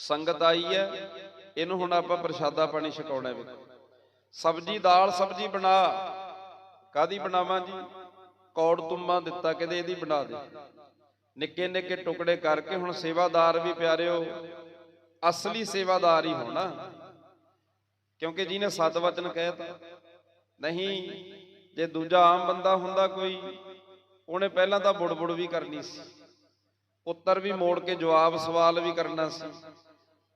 ਸੰਗਤ ਆਈ ਹੈ, ਇਹਨੂੰ ਹੁਣ ਆਪਾਂ ਪ੍ਰਸ਼ਾਦਾ ਪਾਣੀ ਛਕਾਉਣਾ ਵੀ ਸਬਜੀ ਦਾਲ ਸਬਜੀ ਬਣਾ ਕਾਦੀ ਬਣਾਵਾਂ ਜੀ? ਕੌੜ ਤੁੰਮਾ ਦਿੱਤਾ, ਕਹਿੰਦੇ ਇਹਦੀ ਬਣਾ ਦੇ। ਨਿੱਕੇ ਨਿੱਕੇ ਟੁਕੜੇ ਕਰਕੇ ਹੁਣ ਸੇਵਾਦਾਰ ਵੀ ਪਿਆਰਿਓ, ਅਸਲੀ ਸੇਵਾਦਾਰ ਹੀ ਹੋਣਾ। ਕਿਉਂਕਿ ਜਿਹਨੇ ਸਤ ਵਚਨ ਕਹਿਤਾ, ਨਹੀਂ, ਜੇ ਦੂਜਾ ਆਮ ਬੰਦਾ ਹੁੰਦਾ ਕੋਈ, ਉਹਨੇ ਪਹਿਲਾਂ ਤਾਂ ਬੁੜਬੁੜ ਵੀ ਕਰਨੀ ਸੀ। ਉੱਤਰ ਵੀ ਮੋੜ ਕੇ, ਜਵਾਬ ਸਵਾਲ ਵੀ ਕਰਨਾ ਸੀ।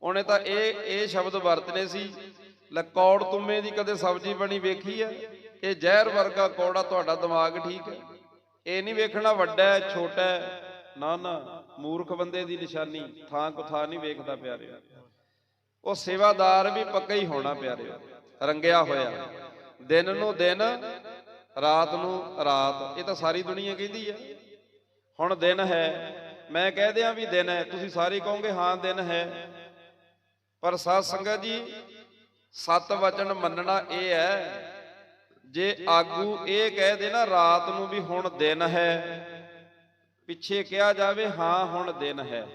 ਉਹਨੇ ਤਾਂ ਇਹ ਇਹ ਸ਼ਬਦ ਵਰਤਨੇ ਸੀ ਲਕੌੜ ਕੌੜ ਦੀ ਕਦੇ ਸਬਜ਼ੀ ਬਣੀ ਵੇਖੀ ਹੈ ਇਹ ਜ਼ਹਿਰ ਵਰਗਾ ਕੌੜਾ ਤੁਹਾਡਾ ਦਿਮਾਗ ਠੀਕ ਹੈ? ਇਹ ਨਹੀਂ ਵੇਖਣਾ ਵੱਡਾ ਹੈ, ਛੋਟਾ ਹੈ? ਨਾ ਨਾ, ਮੂਰਖ ਬੰਦੇ ਦੀ ਨਿਸ਼ਾਨੀ, ਥਾਂ ਕੋ ਥਾਂ ਨਹੀਂ ਵੇਖਦਾ ਪਿਆਰਿਓ ਉਹ ਸੇਵਾਦਾਰ ਵੀ ਪੱਕਾ ਹੀ ਹੋਣਾ ਪਿਆਰਿਓ ਰੰਗਿਆ ਹੋਇਆ। ਦਿਨ ਨੂੰ ਦਿਨ, ਰਾਤ ਨੂੰ ਰਾਤ। ਇਹ ਤਾਂ ਸਾਰੀ ਦੁਨੀਆ ਕਹਿੰਦੀ ਆ। ਹੁਣ ਦਿਨ ਹੈ। ਮੈਂ ਕਹਿ ਦਿਆਂ ਵੀ ਦਿਨ ਹੈ। ਤੁਸੀਂ ਸਾਰੇ ਕਹੋਗੇ, ਹਾਂ, ਦਿਨ ਹੈ। ਪਰ ਸਾਧ ਸੰਗਤ ਜੀ ਸਤ ਵਚਨ ਮੰਨਣਾ ਇਹ ਹੈ ਜੇ ਆਗੂ ਇਹ ਕਹਿ ਦੇ ਨਾ ਰਾਤ ਨੂੰ ਵੀ ਹੁਣ ਦਿਨ ਹੈ ਪਿੱਛੇ ਕਿਹਾ ਜਾਵੇ ਹਾਂ ਹੁਣ ਦਿਨ ਹੈ।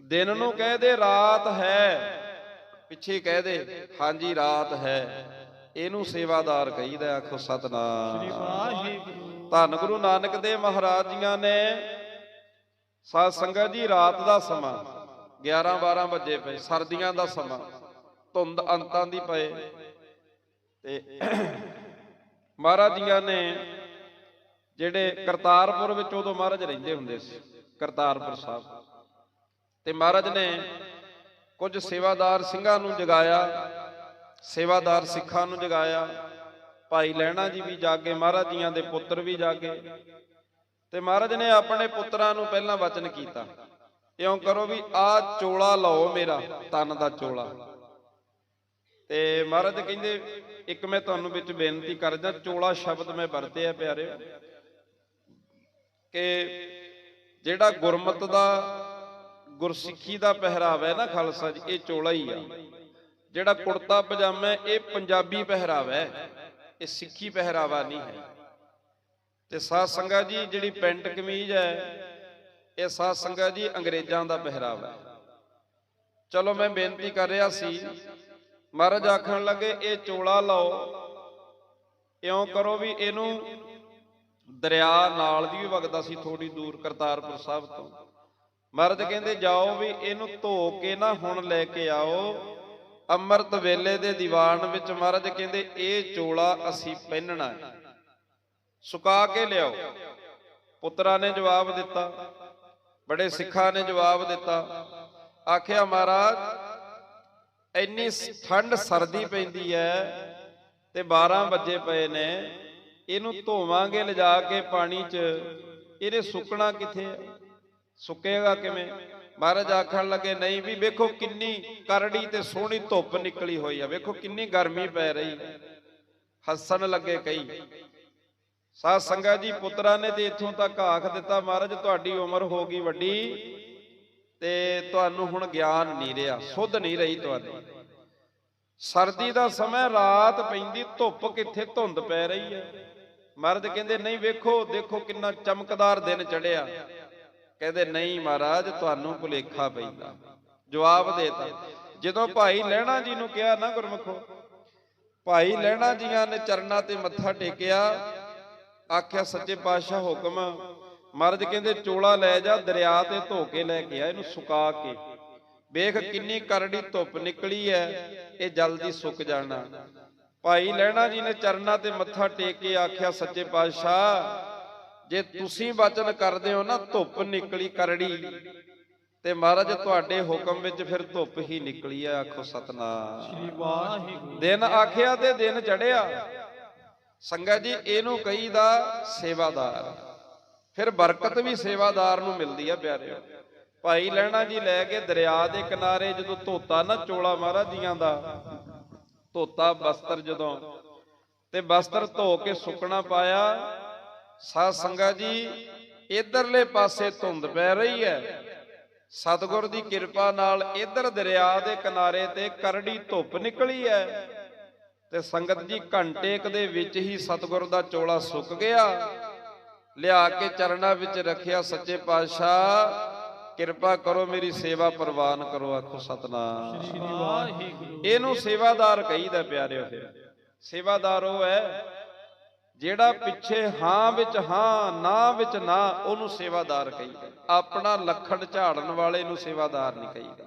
ਦਿਨ ਨੂੰ ਕਹਿ ਦੇ ਰਾਤ ਹੈ ਪਿੱਛੇ ਕਹਿ ਦੇ ਹਾਂਜੀ ਰਾਤ ਹੈ। ਇਹਨੂੰ ਸੇਵਾਦਾਰ ਕਹੀਦਾ ਆਖੋ ਸਤਨਾਮ। ਵਾਹਿਗੁਰੂ। ਧੰਨ ਗੁਰੂ ਨਾਨਕ ਦੇਵ ਮਹਾਰਾਜ ਜੀਆਂ ਨੇ ਸਾਧ ਸੰਗਤ ਜੀ ਰਾਤ ਦਾ ਸਮਾਂ। 11 12 ਵਜੇ ਪਏ, ਸਰਦੀਆਂ ਦਾ ਸਮਾਂ, ਧੁੰਦ ਅੰਤਾਂ ਦੀ ਪਏ। ਤੇ ਮਹਾਰਾਜ ਜੀਆਂ ਨੇ ਜਿਹੜੇ ਕਰਤਾਰਪੁਰ ਵਿੱਚ ਉਦੋਂ ਮਹਾਰਾਜ ਰਹਿੰਦੇ ਹੁੰਦੇ ਸੀ, ਕਰਤਾਰਪੁਰ ਸਾਹਿਬ। ਤੇ ਮਹਾਰਾਜ ਨੇ ਕੁਝ ਸੇਵਾਦਾਰ ਸਿੰਘਾਂ ਨੂੰ ਜਗਾਇਆ, ਸੇਵਾਦਾਰ ਸਿੱਖਾਂ ਨੂੰ ਜਗਾਇਆ। ਭਾਈ ਲਹਿਣਾ ਜੀ ਵੀ ਜਾਗੇ, ਮਹਾਰਾਜ ਜੀਆਂ ਦੇ ਪੁੱਤਰ ਵੀ ਜਾਗੇ। ਤੇ ਮਹਾਰਾਜ ਨੇ ਆਪਣੇ ਪੁੱਤਰਾਂ ਨੂੰ ਪਹਿਲਾਂ ਵਚਨ ਕੀਤਾ। ਇਉਂ ਕਰੋ ਵੀ ਆ ਚੋਲਾ ਲਓ ਮੇਰਾ, ਤਨ ਦਾ ਚੋਲਾ। ਤੇ ਮਹਾਰਾਜ ਕਹਿੰਦੇ, ਇੱਕ ਮੈਂ ਤੁਹਾਨੂੰ ਵਿੱਚ ਬੇਨਤੀ ਕਰਦਾ, ਚੋਲਾ ਸ਼ਬਦ ਮੈਂ ਵਰਤਿਆ ਪਿਆਰੇ। ਕਿ ਜਿਹੜਾ ਗੁਰਮਤ ਦਾ, ਗੁਰਸਿੱਖੀ ਦਾ ਪਹਿਰਾਵਾ ਹੈ ਨਾ ਖਾਲਸਾ ਜੀ, ਇਹ ਚੋਲਾ ਹੀ ਆ। ਜਿਹੜਾ ਕੁੜਤਾ ਪਜਾਮਾ ਇਹ ਪੰਜਾਬੀ ਪਹਿਰਾਵਾ ਹੈ। ਇਹ ਸਿੱਖੀ ਪਹਿਰਾਵਾ ਨਹੀਂ ਹੈ। ਤੇ ਸਾਧ ਸੰਗਤ ਜੀ, ਜਿਹੜੀ ਪੈਂਟ ਕਮੀਜ਼ ਹੈ ਇਹ ਸਾਧ ਸੰਗਤ ਜੀ ਅੰਗਰੇਜ਼ਾਂ ਦਾ ਪਹਿਰਾਵਾ ਚਲੋ ਮੈਂ ਬੇਨਤੀ ਕਰ ਰਿਹਾ ਸੀ, ਮਹਾਰਾਜ ਆਖਣ ਲੱਗੇ, ਇਹ ਚੋਲਾ ਲਓ, ਇਉਂ ਕਰੋ ਵੀ ਇਹਨੂੰ ਦਰਿਆ ਨਾਲ ਦੀ ਵੀ ਵਗਦਾ ਸੀ ਥੋੜੀ ਦੂਰ ਕਰਤਾਰਪੁਰ ਸਾਹਿਬ ਤੋਂ। ਮਹਾਰਾਜ ਕਹਿੰਦੇ, ਜਾਓ ਵੀ ਇਹਨੂੰ ਧੋ ਕੇ ਨਾ ਹੁਣ ਲੈ ਕੇ ਆਓ। ਅੰਮ੍ਰਿਤ ਵੇਲੇ ਦੇ ਦੀਵਾਨ ਵਿੱਚ ਮਹਾਰਾਜ ਕਹਿੰਦੇ, ਇਹ ਚੋਲਾ ਅਸੀਂ ਪਹਿਨਣਾ ਹੈ। ਸੁਕਾ ਕੇ ਲਿਆਓ। ਪੁੱਤਰਾਂ ਨੇ ਜਵਾਬ ਦਿੱਤਾ ਬੜੇ ਸਿੱਖਾਂ ਨੇ ਜਵਾਬ ਦਿੱਤਾ। ਆਖਿਆ ਮਹਾਰਾਜ ਇੰਨੀ ਠੰਡ ਸਰਦੀ ਪੈਂਦੀ ਹੈ ਤੇ 12 ਵਜੇ ਪਏ ਨੇ। ਇਹਨੂੰ ਧੋਵਾਂਗੇ ਲਿਜਾ ਕੇ ਪਾਣੀ 'ਚ। ਇਹਨੇ ਸੁੱਕਣਾ ਕਿੱਥੇ ਸੁੱਕੇਗਾ ਕਿਵੇਂ? ਮਹਾਰਾਜ ਆਖਣ ਲੱਗੇ ਨਹੀਂ ਵੀ ਵੇਖੋ ਕਿੰਨੀ ਕਰੜੀ ਤੇ ਸੋਹਣੀ ਧੁੱਪ ਨਿਕਲੀ ਹੋਈ ਆ। ਵੇਖੋ ਕਿੰਨੀ ਗਰਮੀ ਪੈ ਰਹੀ। ਹੱਸਣ ਲੱਗੇ ਕਈ। ਸਾਧ ਸੰਗਤ ਜੀ, ਪੁੱਤਰਾਂ ਨੇ ਤੇ ਇੱਥੋਂ ਤੱਕ ਆਖ ਦਿੱਤਾ, ਮਹਾਰਾਜ, ਤੁਹਾਡੀ ਉਮਰ ਹੋ ਗਈ ਵੱਡੀ ਤੇ ਤੁਹਾਨੂੰ ਹੁਣ ਗਿਆਨ ਨਹੀਂ ਰਿਹਾ, ਸੁੱਧ ਨਹੀਂ ਰਹੀ ਤੁਹਾਡੀ। ਸਰਦੀ ਦਾ ਸਮਾਂ ਰਾਤ ਪੈਂਦੀ, ਧੁੱਪ ਕਿੱਥੇ ਧੁੰਦ ਪੈ ਰਹੀ ਹੈ। ਮਹਾਰਾਜ ਕਹਿੰਦੇ, ਨਹੀਂ ਵੇਖੋ, ਦੇਖੋ ਕਿੰਨਾ ਚਮਕਦਾਰ ਦਿਨ ਚੜਿਆ ਕਹਿੰਦੇ, ਨਹੀਂ ਮਹਾਰਾਜ, ਤੁਹਾਨੂੰ ਭੁਲੇਖਾ ਪੈਂਦਾ। ਜਵਾਬ ਦੇਤਾ, ਜਦੋਂ ਭਾਈ ਲਹਿਣਾ ਜੀ ਨੂੰ ਕਿਹਾ, ਨਾ ਗੁਰਮਖੋ, ਭਾਈ ਲਹਿਣਾ ਜੀਆਂ ਨੇ ਚਰਨਾਂ ਤੇ ਮੱਥਾ ਟੇਕਿਆ ਆਖਿਆ ਸੱਚੇ ਪਾਤਸ਼ਾਹ ਹੁਕਮ ਮਹਾਰਾਜ ਕਹਿੰਦੇ ਚੋਲਾ ਲੈ ਜਾ ਦਰਿਆ ਤੇ ਧੋ ਕੇ ਲੈ ਕੇ ਆ ਇਹਨੂੰ ਸੁਕਾ ਕੇ। ਵੇਖ ਕਿੰਨੀ ਕਰੜੀ ਧੁੱਪ ਨਿਕਲੀ ਐ ਇਹ ਜਲਦੀ ਸੁੱਕ ਜਾਣਾ। ਭਾਈ ਲਹਿਣਾ ਜੀ ਨੇ ਚਰਨਾਂ ਤੇ ਮੱਥਾ ਟੇਕ ਕੇ ਆਖਿਆ ਸੱਚੇ ਪਾਤਸ਼ਾਹ ਜੇ ਤੁਸੀਂ ਵਚਨ ਕਰਦੇ ਹੋ ਨਾ ਧੁੱਪ ਨਿਕਲੀ ਕਰੜੀ। ਤੇ ਮਹਾਰਾਜ ਤੁਹਾਡੇ ਹੁਕਮ ਵਿੱਚ ਫਿਰ ਧੁੱਪ ਹੀ ਨਿਕਲੀ ਆ ਆਖੋ ਸਤਨਾਮ। ਸ੍ਰੀ ਵਾਹਿਗੁਰੂ। ਦਿਨ ਆਖਿਆ ਤੇ ਦਿਨ ਚੜਿਆ ਸੰਗਤ ਜੀ, ਇਹਨੂੰ ਕਹੀਦਾ ਸੇਵਾਦਾਰ। ਫਿਰ ਬਰਕਤ ਵੀ ਸੇਵਾਦਾਰ ਨੂੰ ਮਿਲਦੀ ਆ ਪਿਆਰਿਓ। ਭਾਈ ਲੈਣਾ ਜੀ ਲੈ ਕੇ ਦਰਿਆ ਦੇ ਕਿਨਾਰੇ ਜਦੋਂ ਧੋਤਾ ਨਾ ਚੋਲਾ ਮਹਾਰਾਜ ਜੀਆਂ ਦਾ, ਧੋਤਾ ਬਸਤਰ ਜਦੋਂ, ਤੇ ਬਸਤਰ ਧੋ ਕੇ ਸੁੱਕਣਾ ਪਾਇਆ, ਸਾਧ ਸੰਗਾ ਜੀ, ਇਧਰਲੇ ਪਾਸੇ ਧੁੰਦ ਪੈ ਰਹੀ ਹੈ। ਸਤਿਗੁਰ ਦੀ ਕਿਰਪਾ ਨਾਲ ਇਧਰ ਦਰਿਆ ਦੇ ਕਿਨਾਰੇ ਤੇ ਕਰੜੀ ਧੁੱਪ ਨਿਕਲੀ ਹੈ। ਤੇ ਸੰਗਤ ਜੀ ਘੰਟੇ ਕ ਦੇ ਵਿੱਚ ਹੀ ਸਤਿਗੁਰ ਦਾ ਚੋਲਾ ਸੁੱਕ ਗਿਆ। ਲਿਆ ਕੇ ਚਰਨਾਂ ਵਿੱਚ ਰੱਖਿਆ ਸੱਚੇ ਪਾਤਸ਼ਾਹ। ਕਿਰਪਾ ਕਰੋ ਮੇਰੀ ਸੇਵਾ ਪ੍ਰਵਾਨ ਕਰੋ ਆਖੋ ਸਤਨਾਮ। ਸ੍ਰੀ ਵਾਹਿਗੁਰੂ। ਇਹਨੂੰ ਸੇਵਾਦਾਰ ਕਹੀਦਾ ਪਿਆਰਿਓ। ਫਿਰ ਸੇਵਾਦਾਰ ਉਹ ਹੈ ਜਿਹੜਾ ਪਿੱਛੇ ਹਾਂ ਵਿੱਚ ਹਾਂ ਨਾ ਵਿੱਚ ਨਾ ਉਹਨੂੰ ਸੇਵਾਦਾਰ ਕਹੀਦਾ। ਆਪਣਾ ਲੱਖੜ ਝਾੜਨ ਵਾਲੇ ਨੂੰ ਸੇਵਾਦਾਰ ਨਹੀਂ ਕਹੀਦਾ।